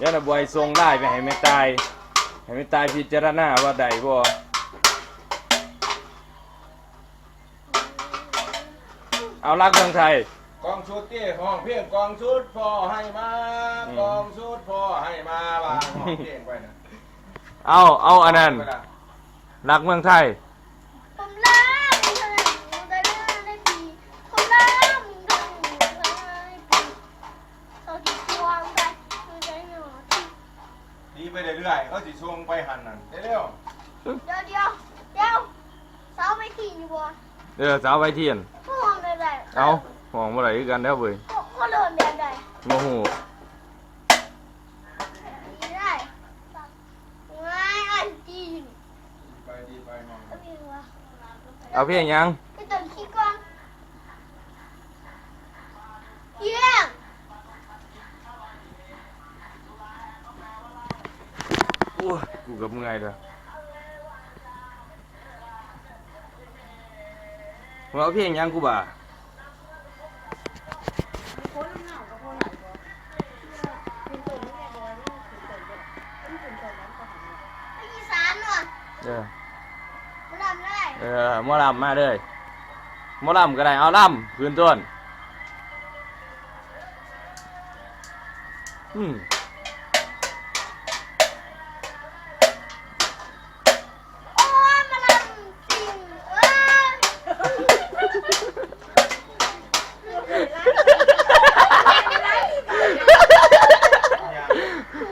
น่ะบ่ให้ส่งได้ไปให้แม่ตาย ให้แม่ตายพิจารณาว่าได้บ่เอารักเมืองไทย กองชุดที่ห้องเพียงกองชุดพอให้มาอืมกองชุดพอให้มาว่าห้องเพียงไปนะเอาเอาอันนั้นเวลารักเมืองไทย ผมรักมึงทั้งมึงได้เรื่องได้ปีผมรักมึงทั้งมึงได้ปีเขาที่ควงไปมึงได้หนอที่ ดี ไปเรื่อยๆเขาสิช่วงไปหันนั่นเร็วเดี๋ยวเดี๋ยวเดี๋ยวเสาไม่ขี่อยู่บ่เออสาวไว้เทียนห้องได้ได้เอาห้องบ่ได้คือกันเด้อเว้ยก็เดินแบบใดโมโหไม่ได้ง่ายอันจีนๆไปดีไปมอง ก็มีวะเอาเพียงหยัง ยกูกับเมื่อยเด้อมึงเอาพียงยังกูบ่าอีสานว่ะเออมาทำได้เออหมอลำมาเลยหมอลำก็ได้เอาลำพื้นต้นอืม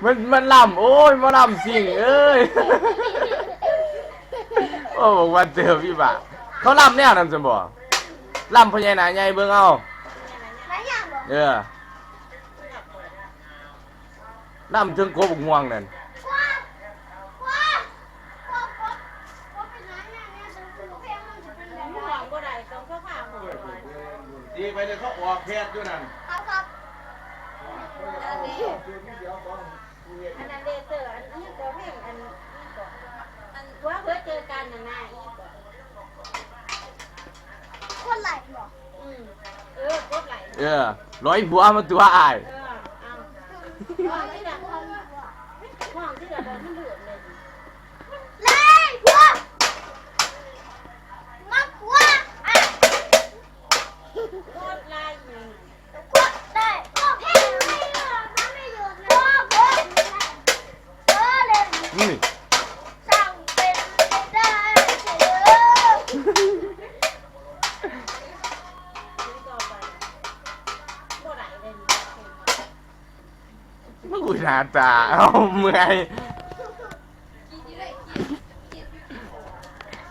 มันมันลำโอ้ยหมอลำสิ่งเอ้ยโอ้บอกว่าเจอพี่บ่าเขาลำแนวนั้นสมบ่ลำพญานาคใหญ่เบิ่งเอาไหนอย่างบ่เออลำถึงโคบกม่วงนั่นว้าว้าว้าว้าว้าเป็นไรเนี่ยเนี่ยฉันคือเพลงมันจะเป็นแบบหไหอนงบ่ได้ต้องเข้าข้างหัวไว้ดีไปเลยเขาออกเพชรอยู่นั่นครับครับ อันนี้อันนั้นเดเตอร์อันนี้ก็เพลงอันนี้ก็อันว่าเพื่อเจอกันน่ะนะอีกก็ คนไหลบ่อืมเออกดไหลเออร้อยผัวมาตัวอายเออเอาห้องที่ละห้องห้องที่ละบอลมันเดือดเลยเลย กูหน้าตาเอาเมื่อย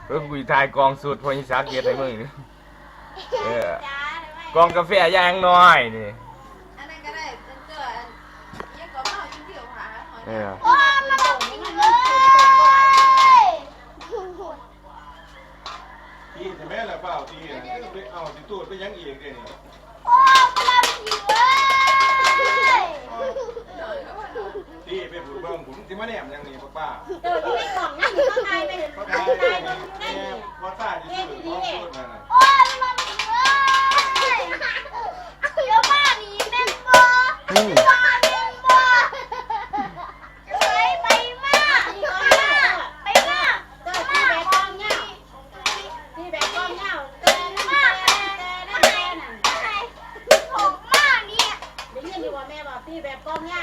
เออกูถ่ายกองสูตรพออีสานเกียรติให้มึงนี่เออจ้าได้ไหมกองกาแฟอย่างน้อยนี่อันนั้นก็ได้เป็นเกิดยังก็มาจิ้มเดี่ยวหาหอยเออโอ้ยมันเอาจริงเลยตีใช่ไหมล่ะเปล่าตีน่ะไปเอาสิตูดไปยังอีกเดี๋ยวนี้โอ้ยมันเอาจริงเลย ตีไป ผูกเบิ่มสิมาแนมยังนี่ป้าเออที่ไม่กล่องนั่นอยู่ข้างในไปเลยป้าข้างในได้มันได้แม่อยู่ว่าตาดีสุดของพูดนั่นน่ะโอ้ยมันเอาเลยเยบ้านนี้แม่งบ่อืม บ้านแม่งบ่จะไปไปมาไปมาเออที่แบกกล้องเงาที่แบกกล้องเงาเต้นเต้นเต้นเต้นนั่นผมมาเนี่ยได้ยินอยู่ว่าแม่บอกพี่แบบกล้องเงา